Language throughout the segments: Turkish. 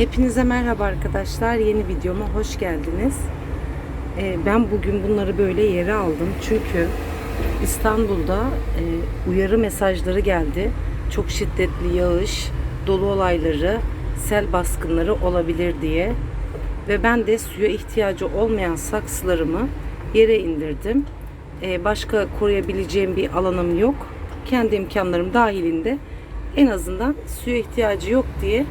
Hepinize merhaba arkadaşlar. Yeni videoma hoş geldiniz. Ee, ben bugün bunları böyle yere aldım. Çünkü İstanbul'da e, uyarı mesajları geldi. Çok şiddetli yağış, dolu olayları, sel baskınları olabilir diye. Ve ben de suya ihtiyacı olmayan saksılarımı yere indirdim. Ee, başka koruyabileceğim bir alanım yok. Kendi imkanlarım dahilinde en azından suya ihtiyacı yok diye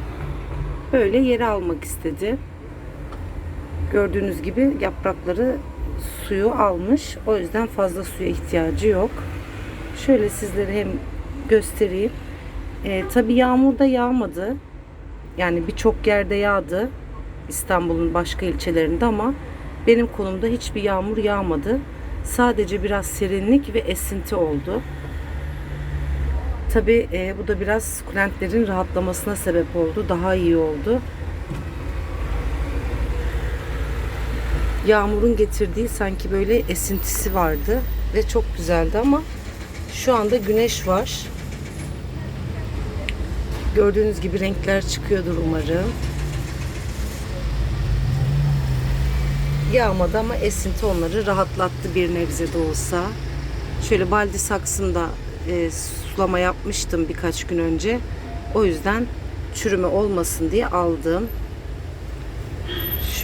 böyle yere almak istedi. Gördüğünüz gibi yaprakları suyu almış. O yüzden fazla suya ihtiyacı yok. Şöyle sizlere hem göstereyim. Ee, tabii yağmur da yağmadı. Yani birçok yerde yağdı. İstanbul'un başka ilçelerinde ama benim konumda hiçbir yağmur yağmadı. Sadece biraz serinlik ve esinti oldu. Tabi e, bu da biraz sukulentlerin rahatlamasına sebep oldu. Daha iyi oldu. Yağmurun getirdiği sanki böyle esintisi vardı ve çok güzeldi ama şu anda güneş var. Gördüğünüz gibi renkler çıkıyordur umarım. Yağmadı ama esinti onları rahatlattı bir nebze de olsa. Şöyle baldi saksında e, sulama yapmıştım birkaç gün önce. O yüzden çürüme olmasın diye aldım.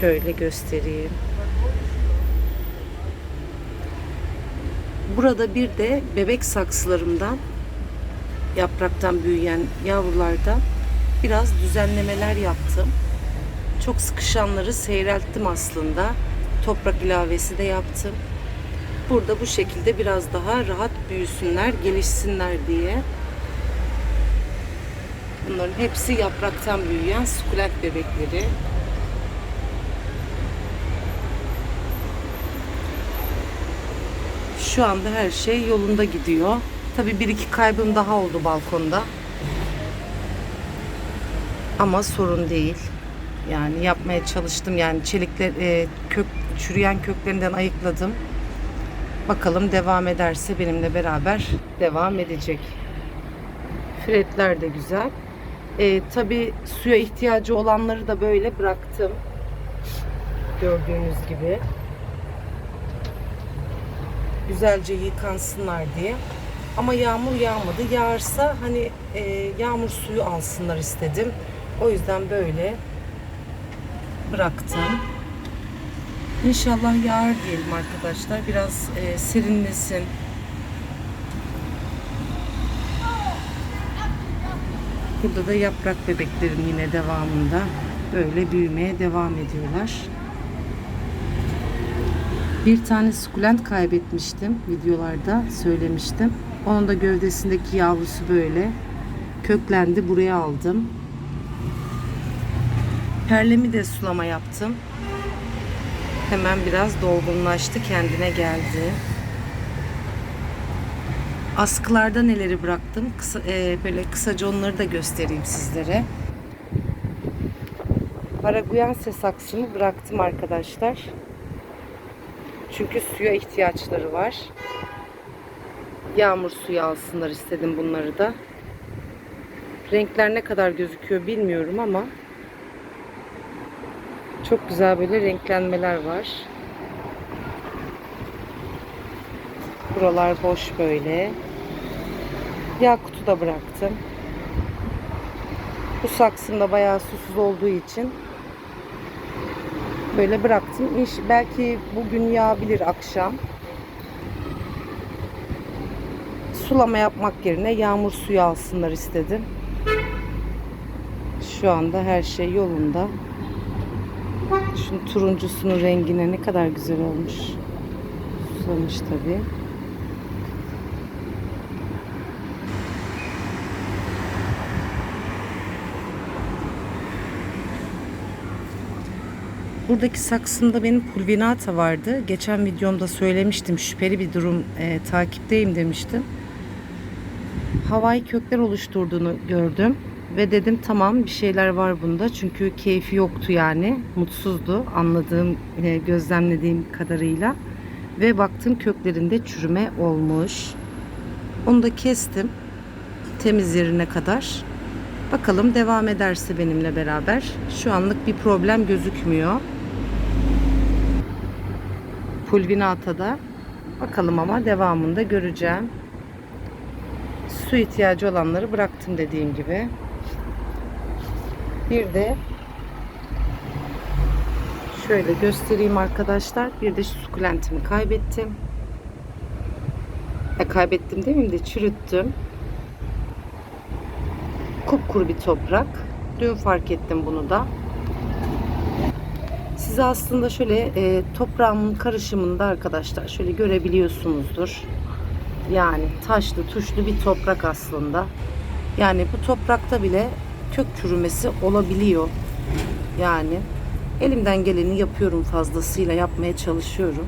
Şöyle göstereyim. Burada bir de bebek saksılarımdan yapraktan büyüyen yavrulardan biraz düzenlemeler yaptım. Çok sıkışanları seyrelttim aslında. Toprak ilavesi de yaptım. Burada bu şekilde biraz daha rahat büyüsünler, gelişsinler diye. Bunların hepsi yapraktan büyüyen sukulent bebekleri. Şu anda her şey yolunda gidiyor. Tabii bir iki kaybım daha oldu balkonda. Ama sorun değil. Yani yapmaya çalıştım. Yani çelikler, e, kök, çürüyen köklerinden ayıkladım. Bakalım devam ederse benimle beraber devam edecek. Fretler de güzel. E, Tabi suya ihtiyacı olanları da böyle bıraktım. Gördüğünüz gibi. Güzelce yıkansınlar diye. Ama yağmur yağmadı. Yağarsa hani e, yağmur suyu alsınlar istedim. O yüzden böyle bıraktım. İnşallah yağar diyelim arkadaşlar. Biraz e, serinlesin. Burada da yaprak bebeklerim yine devamında. Böyle büyümeye devam ediyorlar. Bir tane sukulent kaybetmiştim videolarda söylemiştim. Onun da gövdesindeki yavrusu böyle köklendi. Buraya aldım. Perlemi de sulama yaptım. Hemen biraz dolgunlaştı, kendine geldi. Askılarda neleri bıraktım? Kısa, e, böyle kısaca onları da göstereyim sizlere. Paraguayense saksımı bıraktım arkadaşlar. Çünkü suya ihtiyaçları var. Yağmur suyu alsınlar istedim bunları da. Renkler ne kadar gözüküyor bilmiyorum ama çok güzel böyle renklenmeler var. Buralar boş böyle. Yakutu da bıraktım. Bu saksımda bayağı susuz olduğu için böyle bıraktım. İş, belki bugün yağabilir akşam. Sulama yapmak yerine yağmur suyu alsınlar istedim. Şu anda her şey yolunda. Şunun turuncusunun rengine ne kadar güzel olmuş. Susamış tabii. Buradaki saksımda benim pulvinata vardı. Geçen videomda söylemiştim. Şüpheli bir durum e, takipteyim demiştim. Havai kökler oluşturduğunu gördüm. Ve dedim tamam bir şeyler var bunda. Çünkü keyfi yoktu yani. Mutsuzdu anladığım, e, gözlemlediğim kadarıyla. Ve baktım köklerinde çürüme olmuş. Onu da kestim. Temiz yerine kadar. Bakalım devam ederse benimle beraber. Şu anlık bir problem gözükmüyor. Pulvinatada. Bakalım ama devamında göreceğim. Su ihtiyacı olanları bıraktım dediğim gibi. Bir de şöyle göstereyim arkadaşlar. Bir de şu sukulentimi kaybettim. E, kaybettim demeyeyim de çürüttüm. Kupkuru bir toprak. Dün fark ettim bunu da. Size aslında şöyle e, toprağımın karışımında arkadaşlar şöyle görebiliyorsunuzdur. Yani taşlı tuşlu bir toprak aslında. Yani bu toprakta bile kök çürümesi olabiliyor. Yani elimden geleni yapıyorum fazlasıyla yapmaya çalışıyorum.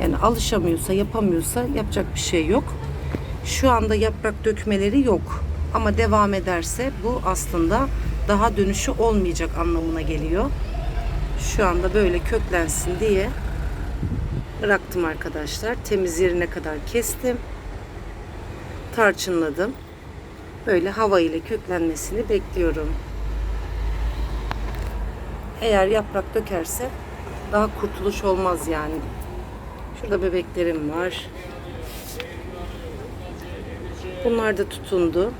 Yani alışamıyorsa, yapamıyorsa yapacak bir şey yok. Şu anda yaprak dökmeleri yok. Ama devam ederse bu aslında daha dönüşü olmayacak anlamına geliyor. Şu anda böyle köklensin diye bıraktım arkadaşlar. Temiz yerine kadar kestim. Tarçınladım. Böyle hava ile köklenmesini bekliyorum. Eğer yaprak dökerse daha kurtuluş olmaz yani. Şurada bebeklerim var. Bunlar da tutundu.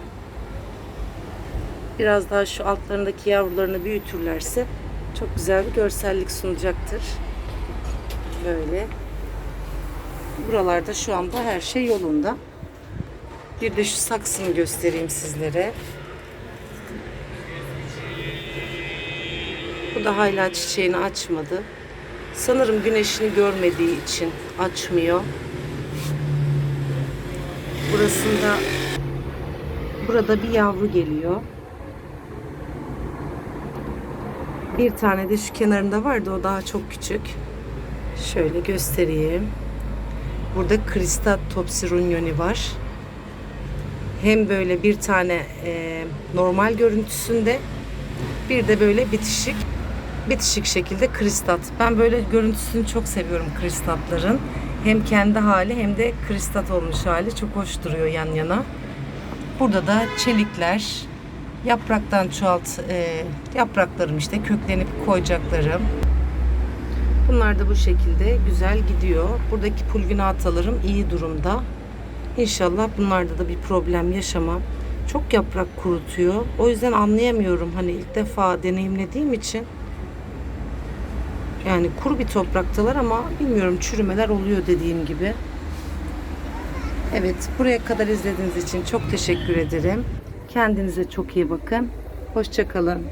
Biraz daha şu altlarındaki yavrularını büyütürlerse çok güzel bir görsellik sunacaktır. Böyle. Buralarda şu anda her şey yolunda. Bir de şu saksımı göstereyim sizlere. Bu da hala çiçeğini açmadı. Sanırım güneşini görmediği için açmıyor. Burasında burada bir yavru geliyor. Bir tane de şu kenarında vardı. O daha çok küçük. Şöyle göstereyim. Burada Kristat Topsirunyoni var. Hem böyle bir tane e, normal görüntüsünde bir de böyle bitişik bitişik şekilde kristat. Ben böyle görüntüsünü çok seviyorum kristatların. Hem kendi hali hem de kristat olmuş hali çok hoş duruyor yan yana. Burada da çelikler, yapraktan çoğalt e, yapraklarım işte köklenip koyacaklarım. Bunlar da bu şekilde güzel gidiyor. Buradaki pulvinatalarım iyi durumda. İnşallah bunlarda da bir problem yaşamam. Çok yaprak kurutuyor. O yüzden anlayamıyorum. Hani ilk defa deneyimlediğim için. Yani kuru bir topraktalar ama bilmiyorum çürümeler oluyor dediğim gibi. Evet buraya kadar izlediğiniz için çok teşekkür ederim. Kendinize çok iyi bakın. Hoşçakalın.